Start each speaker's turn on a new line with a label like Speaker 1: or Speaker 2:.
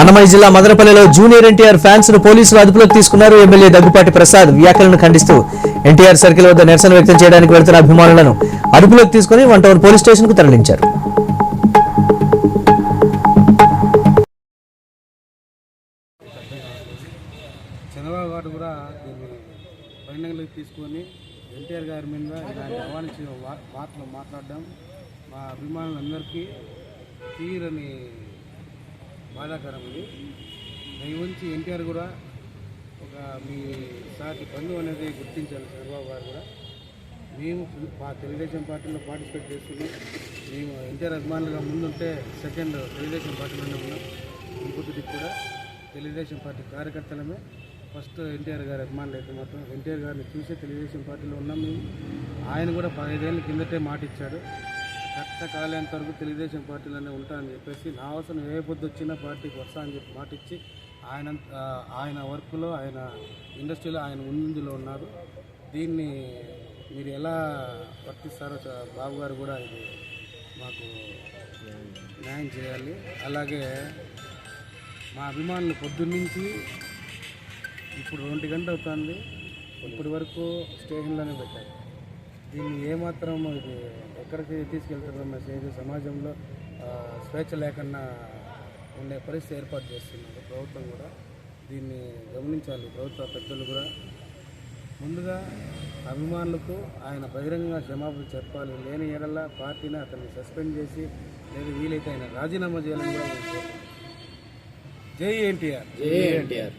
Speaker 1: అన్నమయ్య జిల్లా మదనపల్లిలో జూనియర్ ఎన్టీఆర్ ఫ్యాన్స్ను పోలీసులు అదుపులోకి తీసుకున్నారు. ఎమ్మెల్యే దగ్గుపాటి ప్రసాద్ వ్యాఖ్యలను ఖండిస్తూ ఎన్టీఆర్ సర్కిల్ వద్ద నిరసన వ్యక్తం చేయడానికి వెళ్తున్న అభిమానులను అదుపులోకి తీసుకుని వన్ టౌన్ పోలీస్ స్టేషన్కు తరలించారు.
Speaker 2: చంద్రబాబు గారు కూడా తీసుకొని ఎన్టీఆర్ గారి మీద ఇలాంటి మాట్లాడడం మా అభిమానులందరికీ తీరని బాధాకరం ఇది దయవుంచి ఎన్టీఆర్ కూడా ఒక మీ సాటి బంధువు అనేది గుర్తించాలి చంద్రబాబు గారు కూడా. మేము మా తెలుగుదేశం పార్టీలో పార్టిసిపేట్ చేస్తున్నాం మేము ఎన్టీఆర్ అభిమానులుగా ముందుంటే సెకండ్ తెలుగుదేశం పార్టీలోనే ఉన్నాం. ఇంకొకటి కూడా తెలుగుదేశం పార్టీ కార్యకర్తలమే ఫస్ట్ ఎన్టీఆర్ గారి అభిమానులు అయితే మాత్రం ఎన్టీఆర్ గారిని చూసే తెలుగుదేశం పార్టీలో ఉన్నాం మేము. ఆయన కూడా పదిహేదేళ్ళ కిందటే మాట ఇచ్చాడు కరెక్ట్ కాలేంత వరకు తెలుగుదేశం పార్టీలోనే ఉంటానని చెప్పేసి నా అవసరం ఏ పొద్దు వచ్చినా పార్టీకి వస్తా అని చెప్పి మాట ఇచ్చి ఆయన ఆయన వర్క్లో ఆయన ఇండస్ట్రీలో ఆయన ముందులో ఉన్నారు. దీన్ని మీరు ఎలా వర్తిస్తారో బాబు గారు కూడా ఇది మాకు న్యాయం చేయాలి. అలాగే మా అభిమానులు పొద్దున్నుంచి ఇప్పుడు రెండు గంట అవుతుంది. ఇప్పటి వరకు స్టేషన్లోనే పెట్టారు. దీన్ని ఏమాత్రం ఇది ఎక్కడికి తీసుకెళ్తారో మెసేజ్ సమాజంలో స్వేచ్ఛ లేకుండా ఉండే పరిస్థితి ఏర్పాటు చేస్తున్నారు ప్రభుత్వం కూడా. దీన్ని గమనించాలి ప్రభుత్వ పెద్దలు కూడా. ముందుగా అభిమానులకు ఆయన బహిరంగంగా క్షమాపణ చెప్పాలి. లేని ఎడల పార్టీని అతన్ని సస్పెండ్ చేసి లేదు వీలైతే ఆయన రాజీనామా చేయాలని కూడా జై ఎన్టీఆర్.
Speaker 3: జై ఎన్టీఆర్.